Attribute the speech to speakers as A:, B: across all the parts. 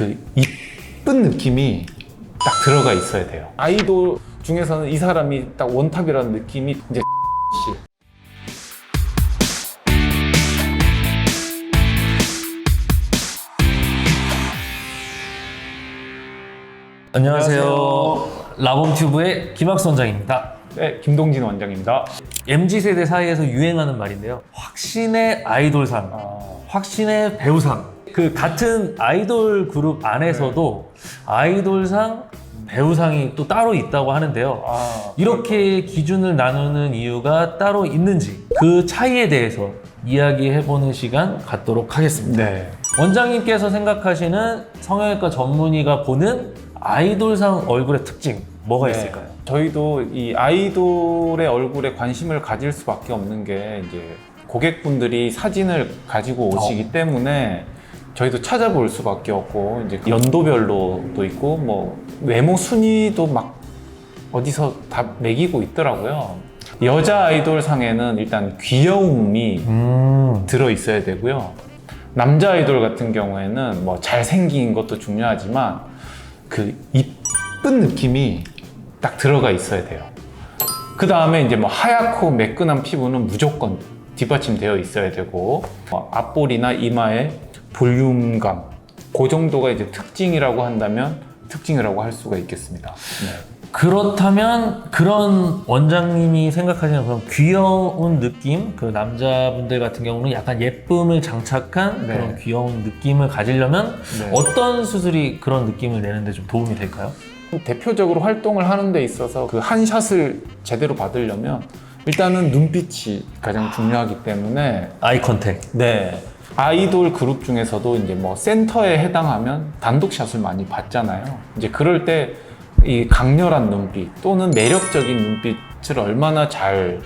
A: 그 이쁜 느낌이 딱 들어가 있어야 돼요. 아이돌 중에서는 이 사람이 딱 원탑이라는 느낌이 이제 씨.
B: 안녕하세요. 라bom튜브의 김학수 원장입니다.
A: 네, 김동진 원장입니다.
B: MZ세대 사이에서 유행하는 말인데요. 확신의 아이돌상,
A: 아,
B: 확신의 배우상. 그 같은 아이돌 그룹 안에서도 아이돌상, 배우상이 또 따로 있다고 하는데요.
A: 아,
B: 이렇게 기준을 나누는 이유가 따로 있는지 그 차이에 대해서 이야기해보는 시간 갖도록 하겠습니다.
A: 네.
B: 원장님께서 생각하시는 성형외과 전문의가 보는 아이돌상 얼굴의 특징 뭐가
A: 네.
B: 있을까요?
A: 저희도 이 아이돌의 얼굴에 관심을 가질 수밖에 없는 게 이제 고객분들이 사진을 가지고 오시기 때문에 저희도 찾아볼 수밖에 없고 이제 연도별로도 있고 뭐 외모 순위도 막 어디서 다 매기고 있더라고요. 여자 아이돌 상에는 일단 귀여움이
B: 음,
A: 들어 있어야 되고요. 남자 아이돌 같은 경우에는 뭐 잘생긴 것도 중요하지만 그 이쁜 느낌이 딱 들어가 있어야 돼요. 그 다음에 이제 뭐 하얗고 매끈한 피부는 무조건 뒷받침되어 있어야 되고 뭐 앞볼이나 이마의 볼륨감 그 정도가 이제 특징이라고 한다면 특징이라고 할 수가 있겠습니다. 네.
B: 그렇다면 그런 원장님이 생각하시는 그런 귀여운 느낌, 그 남자분들 같은 경우는 약간 예쁨을 장착한
A: 네.
B: 그런 귀여운 느낌을 가지려면
A: 네.
B: 어떤 수술이 그런 느낌을 내는데 좀 도움이 될까요?
A: 대표적으로 활동을 하는 데 있어서 그 한 샷을 제대로 받으려면 일단은 눈빛이 가장 중요하기 때문에
B: 아이 컨택.
A: 네. 아이돌 그룹 중에서도 이제 뭐 센터에 해당하면 단독 샷을 많이 받잖아요. 이제 그럴 때 이 강렬한 눈빛 또는 매력적인 눈빛을 얼마나 잘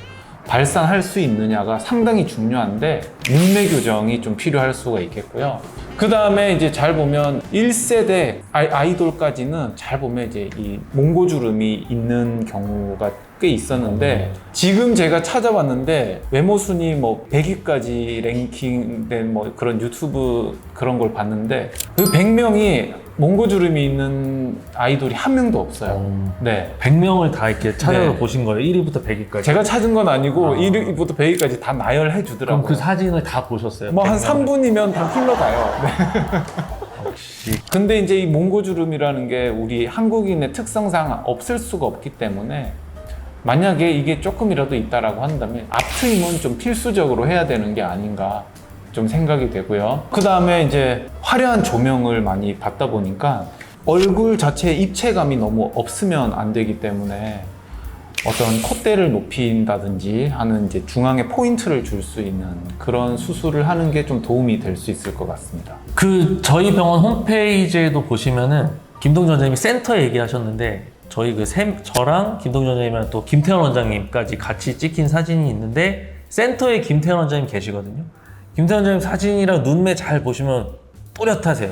A: 발산할 수 있느냐가 상당히 중요한데 눈매 교정이 좀 필요할 수가 있겠고요. 그 다음에 이제 잘 보면 1세대 아이 돌까지는 잘 보면 이제 이 몽고주름이 있는 경우가 꽤 있었는데 지금 제가 찾아봤는데 외모 순위 뭐 100위까지 랭킹된 뭐 그런 유튜브 그런 걸 봤는데 그 100명이 몽고주름이 있는 아이돌이 한 명도 없어요.
B: 음.
A: 네.
B: 100명을 다 이렇게 찾아서
A: 네.
B: 보신 거예요. 1위부터 100위까지.
A: 제가 찾은 건 아니고
B: 아.
A: 1위부터 100위까지 다 나열해
B: 그럼
A: 주더라고요.
B: 그 사진을 다 보셨어요?
A: 뭐한
B: 100명을?
A: 3분이면 다 흘러가요. 네.
B: 역시
A: 근데 이제 이 몽고주름이라는 게 우리 한국인의 특성상 없을 수가 없기 때문에 만약에 이게 조금이라도 있다라고 한다면 앞트임은 좀 필수적으로 해야 되는 게 아닌가 좀 생각이 되고요. 그 다음에 이제 화려한 조명을 많이 받다 보니까 얼굴 자체의 입체감이 너무 없으면 안 되기 때문에 어떤 콧대를 높인다든지 하는 이제 중앙에 포인트를 줄 수 있는 그런 수술을 하는 게 좀 도움이 될 수 있을 것 같습니다.
B: 그 저희 병원 홈페이지에도 보시면은 김동준 원장님이 센터 얘기하셨는데 저희 그 세, 저랑 김동준 원장님이랑 또 김태원 원장님까지 같이 찍힌 사진이 있는데 센터에 김태원 원장님 계시거든요. 김태원 원장님 사진이랑 눈매 잘 보시면 또렷하세요.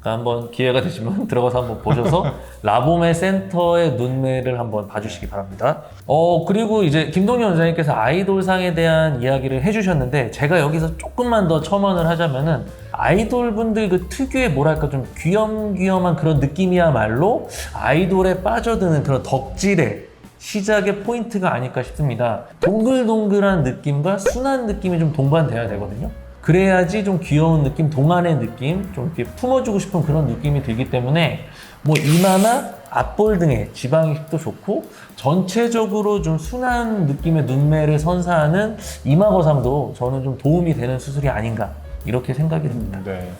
B: 그러니까 한번 기회가 되시면 들어가서 한번 보셔서 라봄의 센터의 눈매를 한번 봐주시기 바랍니다. 어 그리고 이제 김동현 원장님께서 아이돌상에 대한 이야기를 해주셨는데 제가 여기서 조금만 더 첨언을 하자면은 아이돌 분들 그 특유의 뭐랄까 좀 귀염귀염한 그런 느낌이야말로 아이돌에 빠져드는 그런 덕질의 시작의 포인트가 아닐까 싶습니다. 동글동글한 느낌과 순한 느낌이 좀 동반돼야 되거든요. 그래야지 좀 귀여운 느낌, 동안의 느낌, 좀 이렇게 품어주고 싶은 그런 느낌이 들기 때문에 뭐 이마나 앞볼 등의 지방이식도 좋고 전체적으로 좀 순한 느낌의 눈매를 선사하는 이마 거상도 저는 좀 도움이 되는 수술이 아닌가 이렇게 생각이 듭니다.
A: 네.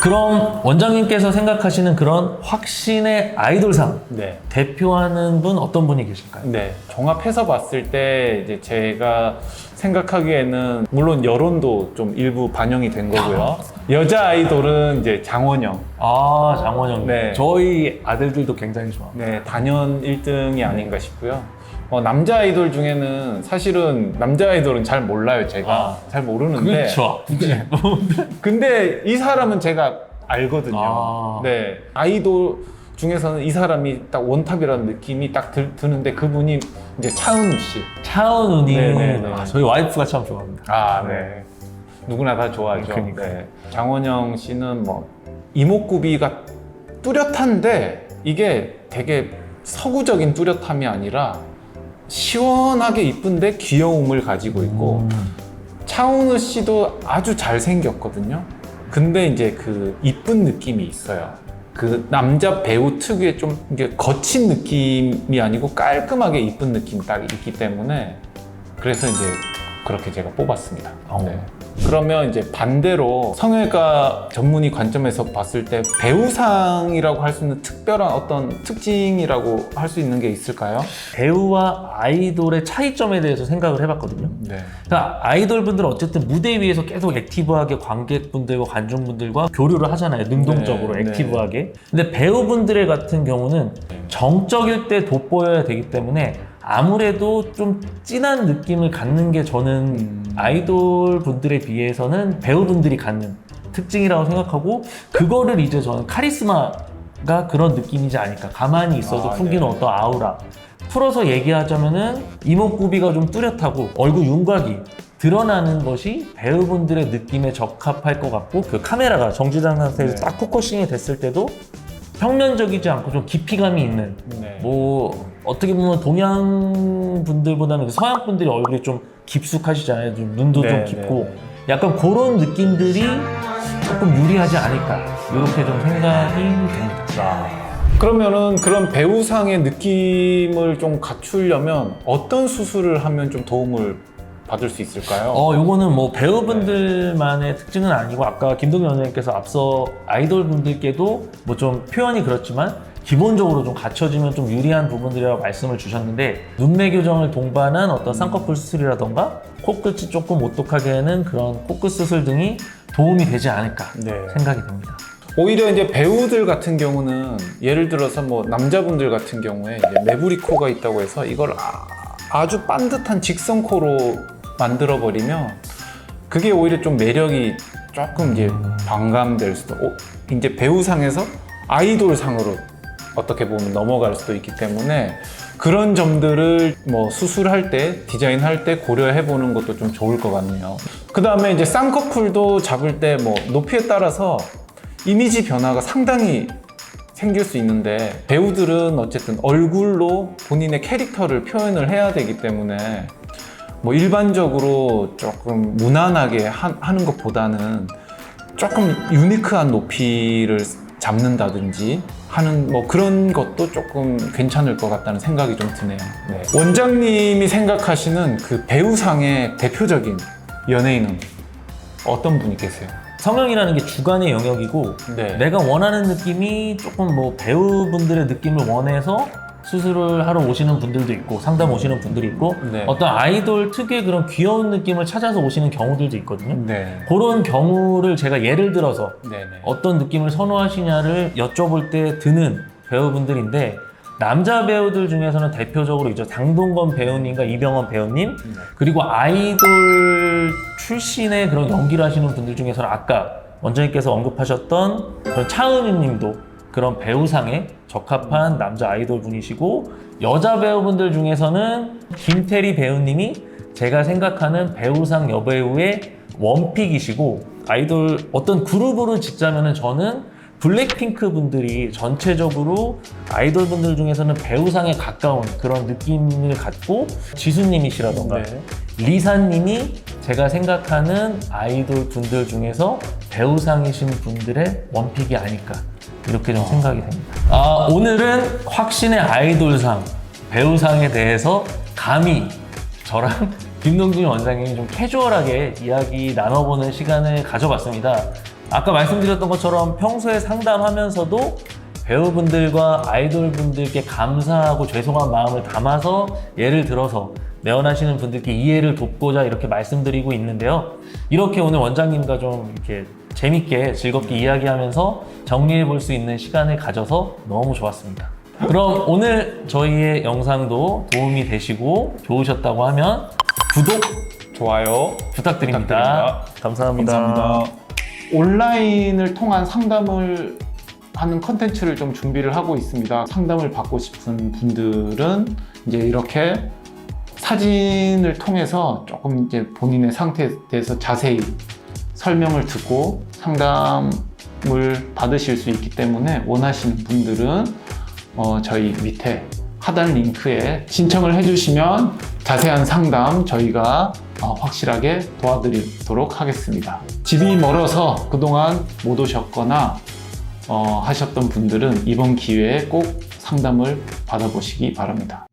B: 그럼 원장님께서 생각하시는 그런 확신의 아이돌상
A: 네.
B: 대표하는 분 어떤 분이 계실까요?
A: 네. 종합해서 봤을 때 이제 제가 생각하기에는 물론 여론도 좀 일부 반영이 된 거고요. 여자 아이돌은 이제 장원영.
B: 아 장원영
A: 네.
B: 저희 아들들도 굉장히 좋아합니다.
A: 네, 단연 1등이 아닌가 싶고요. 어, 남자 아이돌 중에는 사실은 남자 아이돌은 잘 몰라요, 제가.
B: 아.
A: 잘 모르는데.
B: 그렇죠.
A: 근데 이 사람은 제가 알거든요.
B: 아.
A: 네. 아이돌 중에서는 이 사람이 딱 원탑이라는 느낌이 딱 들, 드는데 그분이 이제 차은우 씨.
B: 차은우님
A: 네네네.
B: 아, 저희 와이프가 참 좋아합니다.
A: 아, 네. 누구나 다 좋아하죠.
B: 그러니까요.
A: 네. 장원영 씨는 뭐 이목구비가 뚜렷한데 이게 되게 서구적인 뚜렷함이 아니라 시원하게 이쁜데 귀여움을 가지고 있고 차은우 씨도 아주 잘생겼거든요. 근데 이제 그 이쁜 느낌이 있어요. 그 남자 배우 특유의 좀 이게 거친 느낌이 아니고 깔끔하게 이쁜 느낌이 딱 있기 때문에 그래서 이제 그렇게 제가 뽑았습니다.
B: 어.
A: 네. 그러면 이제 반대로 성형외과 전문의 관점에서 봤을 때 배우상이라고 할 수 있는 특별한 어떤 특징이라고 할 수 있는 게 있을까요?
B: 배우와 아이돌의 차이점에 대해서 생각을 해봤거든요.
A: 네.
B: 그러니까 아이돌 분들은 어쨌든 무대 위에서 계속 액티브하게 관객분들과 관중분들과 교류를 하잖아요. 능동적으로
A: 네, 네.
B: 액티브하게. 근데 배우분들의 같은 경우는 정적일 때 돋보여야 되기 때문에 아무래도 좀 진한 느낌을 갖는 게 저는
A: 음.
B: 아이돌 분들에 비해서는 배우분들이 갖는 특징이라고 생각하고 그거를 이제 저는 카리스마가 그런 느낌이지 않을까. 가만히 있어도
A: 아,
B: 풍기는
A: 네.
B: 어떤 아우라. 풀어서 얘기하자면은 이목구비가 좀 뚜렷하고 얼굴 윤곽이 드러나는 것이 배우분들의 느낌에 적합할 것 같고 그 카메라가 정지장 상태에서
A: 네.
B: 딱 포커싱이 됐을 때도 평면적이지 않고 좀 깊이감이 있는
A: 네.
B: 뭐 어떻게 보면 동양 분들보다는 그 서양 분들이 얼굴이 좀 깊숙하시잖아요. 좀 눈도 좀
A: 네,
B: 깊고
A: 네, 네.
B: 약간 그런 느낌들이 조금 유리하지 않을까 이렇게 좀 생각이 됩니다.
A: 그러면은 그런 배우상의 느낌을 좀 갖추려면 어떤 수술을 하면 좀 도움을 받을 수 있을까요?
B: 어, 요거는 뭐 배우분들만의 특징은 아니고 아까 김동현 원장님께서 앞서 아이돌 분들께도 뭐 좀 표현이 그렇지만 기본적으로 좀 갖춰지면 좀 유리한 부분들이라고 말씀을 주셨는데 눈매 교정을 동반한 어떤 쌍꺼풀 수술이라던가 코끝이 조금 오똑하게 하는 그런 코끝 수술 등이 도움이 되지 않을까
A: 네.
B: 생각이 됩니다.
A: 오히려 이제 배우들 같은 경우는 예를 들어서 뭐 남자분들 같은 경우에 이제 매부리 코가 있다고 해서 이걸 아, 주 반듯한 직선 코로 만들어 버리면 그게 오히려 좀 매력이 조금 이제 반감될 수도 오, 이제 배우상에서 아이돌상으로 어떻게 보면 넘어갈 수도 있기 때문에 그런 점들을 뭐 수술할 때 디자인할 때 고려해 보는 것도 좀 좋을 것 같네요. 그 다음에 이제 쌍꺼풀도 잡을 때 뭐 높이에 따라서 이미지 변화가 상당히 생길 수 있는데 배우들은 어쨌든 얼굴로 본인의 캐릭터를 표현을 해야 되기 때문에 뭐 일반적으로 조금 무난하게 하, 하는 것보다는 조금 유니크한 높이를 잡는다든지 하는 뭐 그런 것도 조금 괜찮을 것 같다는 생각이 좀 드네요. 네. 원장님이 생각하시는 그 배우상의 대표적인 연예인은 어떤 분이 계세요?
B: 성형이라는 게 주관의 영역이고
A: 네.
B: 내가 원하는 느낌이 조금 뭐 배우분들의 느낌을 원해서 수술을 하러 오시는 분들도 있고 상담 오시는 분들이 있고
A: 네.
B: 어떤 아이돌 특유의 그런 귀여운 느낌을 찾아서 오시는 경우들도 있거든요.
A: 네.
B: 그런 경우를 제가 예를 들어서
A: 네 네.
B: 어떤 느낌을 선호하시냐를 여쭤볼 때 드는 배우분들인데 남자 배우들 중에서는 대표적으로 이제 장동건 배우님과 이병헌 배우님 그리고 아이돌 출신의 그런 연기를 하시는 분들 중에서는 아까 원장님께서 언급하셨던 그런 차은우 님도 그런 배우상에 적합한 남자 아이돌 분이시고 여자 배우분들 중에서는 김태리 배우님이 제가 생각하는 배우상 여배우의 원픽이시고 아이돌 어떤 그룹으로 짓자면은 저는 블랙핑크 분들이 전체적으로 아이돌 분들 중에서는 배우상에 가까운 그런 느낌을 갖고 지수님이시라던가
A: 네.
B: 리사님이 제가 생각하는 아이돌 분들 중에서 배우상이신 분들의 원픽이 아닐까 이렇게 좀 생각이 됩니다. 아, 오늘은 확신의 아이돌상 배우상에 대해서 감히 저랑 김동준 원장님이 좀 캐주얼하게 이야기 나눠보는 시간을 가져봤습니다. 아까 말씀드렸던 것처럼 평소에 상담하면서도 배우분들과 아이돌분들께 감사하고 죄송한 마음을 담아서 예를 들어서 내원하시는 분들께 이해를 돕고자 이렇게 말씀드리고 있는데요. 이렇게 오늘 원장님과 좀 이렇게 재밌게 즐겁게 이야기하면서 정리해 볼 수 있는 시간을 가져서 너무 좋았습니다. 그럼 오늘 저희의 영상도 도움이 되시고 좋으셨다고 하면 구독
A: 좋아요.
B: 부탁드립니다. 감사합니다.
A: 감사합니다. 온라인을 통한 상담을 하는 컨텐츠를 좀 준비를 하고 있습니다. 상담을 받고 싶은 분들은 이제 이렇게 사진을 통해서 조금 이제 본인의 상태에 대해서 자세히 설명을 듣고 상담을 받으실 수 있기 때문에 원하시는 분들은 어, 저희 밑에 하단 링크에 신청을 해주시면 자세한 상담 저희가 어, 확실하게 도와드리도록 하겠습니다. 집이 멀어서 그동안 못 오셨거나 어, 하셨던 분들은 이번 기회에 꼭 상담을 받아보시기 바랍니다.